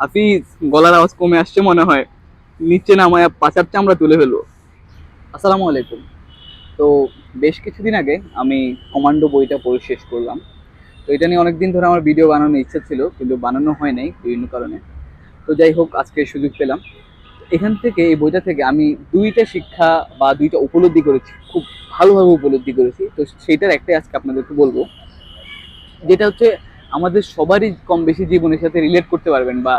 হাফিজ গলার আওয়াজ কমে আসছে মনে হয়। নিচে নামায় পাচার চামড়া তুলে ফেলব। আসসালামু আলাইকুম। তো বেশ কিছুদিন আগে আমি কমান্ডো বইটা পড়ে শেষ করলাম। তো এটা নিয়ে অনেকদিন ধরে আমার ভিডিও বানানোর ইচ্ছা ছিল, কিন্তু বানানো হয় নাই বিভিন্ন কারণে। তো যাই হোক, আজকে সুযোগ পেলাম। এখান থেকে, এই বইটা থেকে আমি দুইটা শিক্ষা বা দুইটা উপলব্ধি করেছি, খুব ভালোভাবে উপলব্ধি করেছি। তো সেইটার একটাই আজকে আপনাদেরকে বলব। যেটা হচ্ছে আমাদের সবারই কম বেশি জীবনের সাথে রিলেট করতে পারবেন বা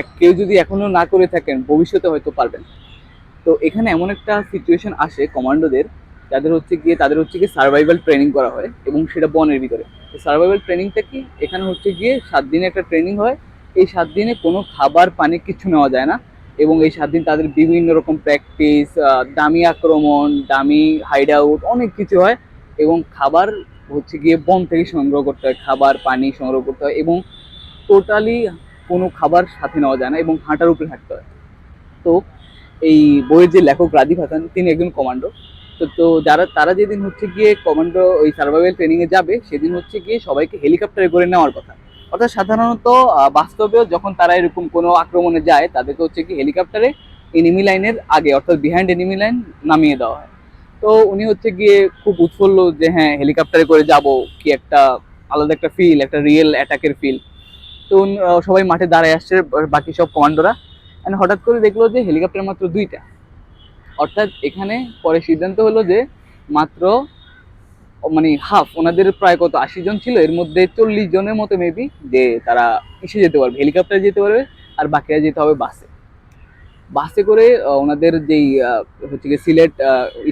এক কেউ যদি এখনও না করে থাকেন, ভবিষ্যতে হয়তো পারবেন তো এখানে এমন একটা সিচুয়েশন আসে কমান্ডোদের, যাদের হচ্ছে গিয়ে, তাদের হচ্ছে গিয়ে সার্ভাইভাল ট্রেনিং করা হয় এবং সেটা বনের ভিতরে। সার্ভাইভাল ট্রেনিংটা কি? এখানে হচ্ছে গিয়ে সাত দিনে একটা ট্রেনিং হয়। এই সাত দিনে কোনো খাবার, পানি কিছু নেওয়া যায় না এবং এই সাত দিন তাদের বিভিন্ন রকম প্র্যাকটিস দামি আক্রমণ, দামি হাইড আউট অনেক কিছু হয় এবং খাবার হচ্ছে গিয়ে বন থেকে সংগ্রহ করতে হয়, খাবার, পানি সংগ্রহ করতে হয় এবং টোটালি কোনো খাবার সাথে নেওয়া যায় না এবং হাঁটার উপরে থাকতে হয়। তো এই বইয়ের যে লেখক রাজীব হাসান, তিনি একজন কমান্ডো তো তো যারা, তারা যেদিন হচ্ছে গিয়ে কমান্ডো ওই সার্ভাইভাল ট্রেনিংয়ে যাবে, সেদিন হচ্ছে গিয়ে সবাইকে হেলিকপ্টারে করে নেওয়ার কথা। অর্থাৎ সাধারণত বাস্তবেও যখন তারা এরকম কোনো আক্রমণে যায়, তাদেরকে হচ্ছে কি হেলিকপ্টারে এনিমি লাইনের আগে, অর্থাৎ বিহাইন্ড এনিমি লাইন নামিয়ে দেওয়া হয়। তো উনি হচ্ছে গিয়ে খুব উৎফুল্ল যে হ্যাঁ হেলিকপ্টারে করে যাব, কি একটা আলাদা একটা ফিল একটা রিয়েল অ্যাটাকের ফিল তো সবাই মাঠে দাঁড়ায় আসছে বাকি সব কমান্ডোরা। And হঠাৎ করে দেখল যে হেলিকপ্টার মাত্র দুইটা। অর্থাৎ এখানে পরে সিদ্ধান্ত হলো যে মাত্র মানে হাফ ওনাদের প্রায় কত, আশি জন ছিল, এর মধ্যে চল্লিশ জনের মতো মেবি যে তারা ইসে যেতে পারবে হেলিকপ্টারে যেতে পারবে, আর বাকিরা যেতে হবে বাসে বাসে করে ওনাদের যেই হচ্ছে গিয়ে সিলেট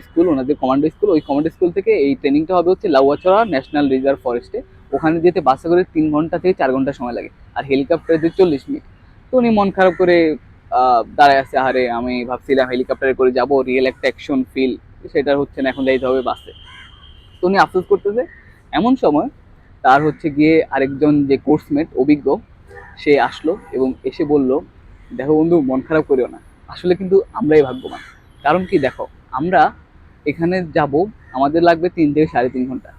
স্কুল, ওনাদের কমান্ডো স্কুল ওই কমান্ডো স্কুল থেকে এই ট্রেনিংটা হবে হচ্ছে লাউয়াছড়া ন্যাশনাল রিজার্ভ ফরেস্টে ওখানে যেতে বাসে করে তিন ঘণ্টা থেকে চার ঘণ্টা সময় লাগে, আর হেলিকপ্টারে যে চল্লিশ মিনিট তো উনি মন খারাপ করে দাঁড়ায় আছে আরে আমি ভাবছিলাম হেলিকপ্টারে করে যাব রিয়েল একটা অ্যাকশন ফিল সেটা হচ্ছে না, এখন যাইতে হবে বাসে। তো উনি আফসোস করতেছে, এমন সময় তার হচ্ছে গিয়ে আরেকজন যে কোর্সমেট অভিজ্ঞ, সে আসলো এবং এসে বলল দেখো বন্ধু, মন খারাপ করিও না। আসলে কিন্তু আমরাই ভাগ্যবান। কারণ কি দেখো, আমরা এখানে যাব, আমাদের লাগবে তিন থেকে সাড়ে তিন ঘণ্টা।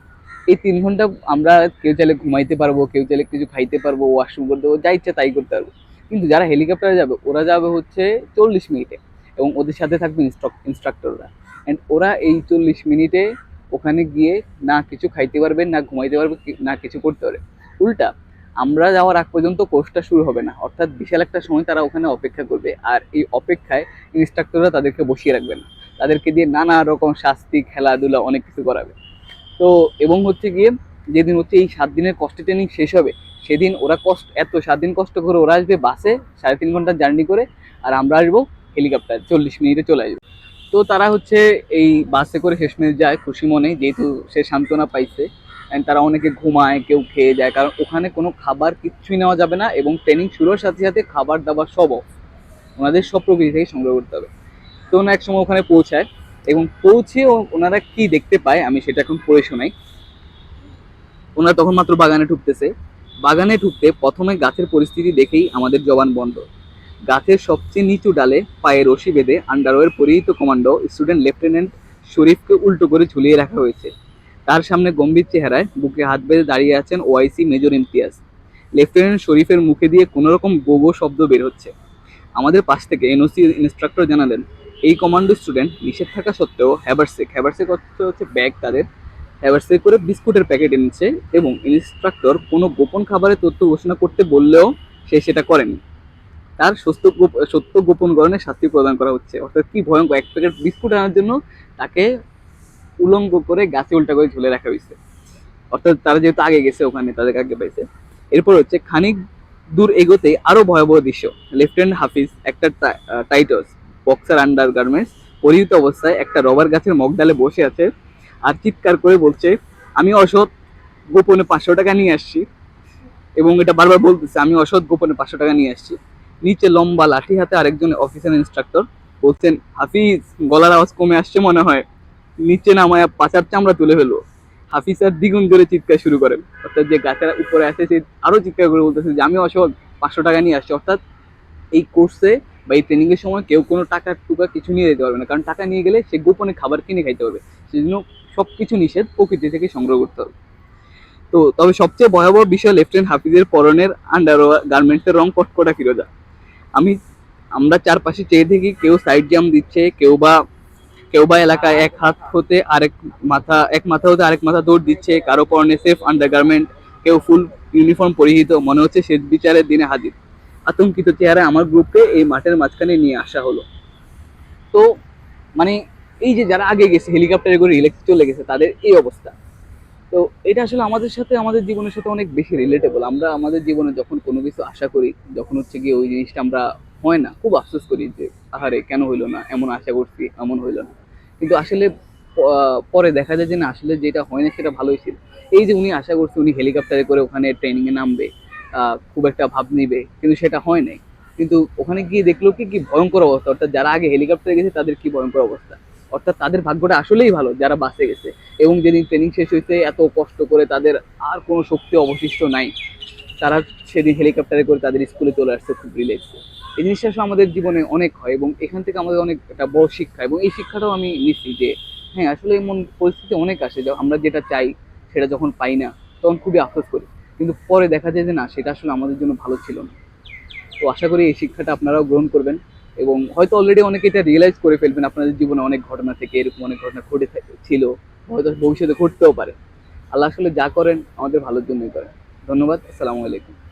এই তিন ঘণ্টা আমরা কেউ চাইলে ঘুমাইতে পারব, কেউ চাইলে কিছু খাইতে পারব ওয়াশরুম করতে পারব, যা ইচ্ছা তাই করতে পারব। কিন্তু যারা হেলিকপ্টারে যাবে, ওরা যাবে হচ্ছে চল্লিশ মিনিটে। এবং ওদের সাথে থাকবে ইনস্ট্রাক্টররা অ্যান্ড ওরা এই চল্লিশ মিনিটে ওখানে গিয়ে না কিছু খাইতে পারবে, না ঘুমাইতে পারবে না কিছু করতে পারবে। উল্টা আমরা যাওয়ার আগ পর্যন্ত কোর্সটা শুরু হবে না। অর্থাৎ বিশাল একটা সময় তারা ওখানে অপেক্ষা করবে। আর এই অপেক্ষায় ইনস্ট্রাক্টররা তাদেরকে বসিয়ে রাখবে না তাদেরকে দিয়ে নানা রকম শাস্তি, খেলাধুলা অনেক কিছু করাবে। তো এবং হচ্ছে গিয়ে যেদিন হচ্ছে এই সাত দিনের কষ্ট ট্রেনিং শেষ হবে, সেদিন ওরা কষ্ট এত সাত দিন কষ্ট করে ওরা আসবে বাসে সাড়ে তিন ঘণ্টার জার্নি করে, আর আমরা আসব হেলিকপ্টার চল্লিশ মিনিটে চলে আসব। তো তারা হচ্ছে এই বাসে করে শেষ শেষমেশ যায়, খুশি মনে, যেহেতু সে সান্ত্বনা পাইছে। অ্যান্ড তারা অনেকে ঘুমায়, কেউ খেয়ে যায়। কারণ ওখানে কোনো খাবার কিচ্ছুই নেওয়া যাবে না এবং ট্রেনিং শুরুর সাথে সাথে খাবার দাবার সব ওনাদের সব প্রকৃতি থেকে সংগ্রহ করতে হবে। তো ওনারা এক সময় ওখানে পৌঁছায় এবং পৌঁছে ওনারা কি দেখতে পায়, আমি সেটা এখন পড়ে শোনাই। ওনারা তখন মাত্র বাগানে ঢুকতেছে। বাগানে ঢুকতে প্রথমে গাছের পরিস্থিতি দেখেই আমাদের জবান বন্ধ। গাছের সবচেয়ে নিচু ডালে পায়ে রশি বেঁধে আন্ডারওয়্যার পরিহিত কমান্ডো স্টুডেন্ট লেফটেন্যান্ট শরীফকে উল্টো করে ঝুলিয়ে রাখা হয়েছে। তার সামনে গম্ভীর চেহারায় বুকে হাত বেঁধে দাঁড়িয়ে আছেন ওআইসি মেজর ইমতিয়াজ। লেফটেন্যান্ট শরীফের মুখে দিয়ে কোনো রকম গোগো শব্দ বের হচ্ছে। আমাদের পাশ থেকে এনওসি ইনস্ট্রাক্টর জানালেন, এই কমান্ডো স্টুডেন্ট নিষেধ থাকা সত্ত্বেও হ্যাভারসেক হ্যাভারসেক হচ্ছে হচ্ছে ব্যাগ তাদের। হ্যাভারসেক করে বিস্কুটের প্যাকেট এনেছে এবং ইনস্ট্রাক্টর কোনো গোপন খাবারের তথ্য ঘোষণা করতে বললেও সে সেটা করেনি। তার সত্য সত্য গোপন কারণে শাস্তি প্রদান করা হচ্ছে। অর্থাৎ কি ভয়ঙ্কর, এক প্যাকেট বিস্কুট আনার জন্য তাকে উলঙ্গ করে গাছে উল্টা করে ঝুলে রাখা হয়েছে। অর্থাৎ তারা যেহেতু আগে গেছে ওখানে তাদেরকে আগে পাইছে। এরপর হচ্ছে খানিক দূর এগোতে আরও ভয়াবহ দৃশ্য। লেফটেন্যান্ট হাফিজ একটা টাইটস বক্সার আন্ডার গার্মেন্টস পরিহিত অবস্থায় একটা রবার গাছের মগডালে বসে আছে আর চিৎকার করে বলছে, আমি অসৎ, গোপনে পাঁচশো টাকা নিয়ে আসছি। এবং এটা বারবার বলতেছে, আমি অসৎ, গোপনে পাঁচশো টাকা নিয়ে আসছি। নিচে লম্বা লাঠি হাতে আরেকজন অফিসার ইনস্ট্রাক্টর বলছেন, হাফিজ, গলার আওয়াজ কমে আসছে মনে হয়। নিচে নামায় পাচার চামড়া তুলে ফেলব। হাফিজ আর দ্বিগুণ জোরে চিৎকার শুরু করেন। অর্থাৎ যে গাছের উপরে আছে, সে আরও চিৎকার করে বলতেছে যে, আমি অসৎ পাঁচশো টাকা নিয়ে আসছি। অর্থাৎ এই কোর্সে বা এই ট্রেনিং এর সময় কেউ কোনো টাকা টুকা কিছু নিয়ে যেতে পারবে না। কারণ টাকা নিয়ে গেলে সে গোপনে খাবার কিনে খাইতে হবে সেজন্য সবকিছু নিষেধ প্রকৃতি থেকে সংগ্রহ করতে হবে। তো তবে সবচেয়ে ভয়াবহ বিষয় লেফটেন্যান্ট হাফিজের পরনের আন্ডার গার্মেন্টসের রং কটকটা ফিরোজা। আমি, আমরা চারপাশে চেয়ে দেখি, কেউ সাইড জাম দিচ্ছে, কেউ বা কেউ বা এলাকায় এক হাত হতে আরেক মাথা, এক মাথা হতে আরেক মাথা দৌড় দিচ্ছে, কারও পরনে সেফ আন্ডারগার্মেন্ট কেউ ফুল ইউনিফর্ম পরিহিত, মনে হচ্ছে শেষ বিচারের দিনে হাজির। আতঙ্কিত চেহারা আমার গ্রুপে এই মাঠের মাঝখানে নিয়ে আসা হলো। তো মানে এই যে যারা আগে গেছে হেলিকপ্টারে করে রিলেক্স চলে গেছে, তাদের এই অবস্থা। তো এটা আসলে আমাদের সাথে, আমাদের জীবনের সাথে অনেক বেশি রিলেটেবল আমরা আমাদের জীবনে যখন কোনো কিছু আশা করি, যখন হচ্ছে গিয়ে ওই জিনিসটা আমরা হয় না। খুব আফসোস করি যে, আহারে, কেন হইল না? এমন আশা করছি, এমন হইল না। কিন্তু আসলে পরে দেখা যায় যে, না, আসলে যেটা হয় না, সেটা ভালোই ছিল। এই যে উনি আশা করছে, উনি হেলিকপ্টারে করে ওখানে ট্রেনিং এ নামবে খুব একটা ভাব নিবে, কিন্তু সেটা হয় নাই। কিন্তু ওখানে গিয়ে দেখল কি কি ভয়ঙ্কর অবস্থা। অর্থাৎ যারা আগে হেলিকপ্টারে গেছে, তাদের কি ভয়ঙ্কর অবস্থা? অর্থাৎ তাদের ভাগ্যটা আসলেই ভালো, যারা বাসে গেছে। এবং যেদিন ট্রেনিং শেষ হয়েছে, এত কষ্ট করে তাদের আর কোনো শক্তি অবশিষ্ট নাই। তারা সেদিন হেলিকপ্টারে করে তাদের স্কুলে চলে আসছে, খুব রিল্যাক্সে এই জিনিসটা আসলে আমাদের জীবনে অনেক হয় এবং এখান থেকে আমাদের অনেক একটা বড় শিক্ষা এবং এই শিক্ষাটাও আমি নিচ্ছি যে হ্যাঁ আসলে এমন পরিস্থিতি অনেক আসে যে আমরা যেটা চাই সেটা যখন পাই না, তখন খুবই আফসোস করি। কিন্তু পরে দেখা যায় যে না, সেটা আসলে আমাদের জন্য ভালো ছিল না। তো আশা করি এই শিক্ষাটা আপনারাও গ্রহণ করবেন এবং হয়তো অলরেডি অনেকে এটা রিয়েলাইজ করে ফেলবেন আপনাদের জীবনে অনেক ঘটনা থেকে, এরকম অনেক ঘটনা ঘটে ছিল, হয়তো ভবিষ্যতে ঘটতেও পারে। আল্লাহ আসলে যা করেন আমাদের ভালোর জন্যই করেন। ধন্যবাদ, আসসালামু আলাইকুম।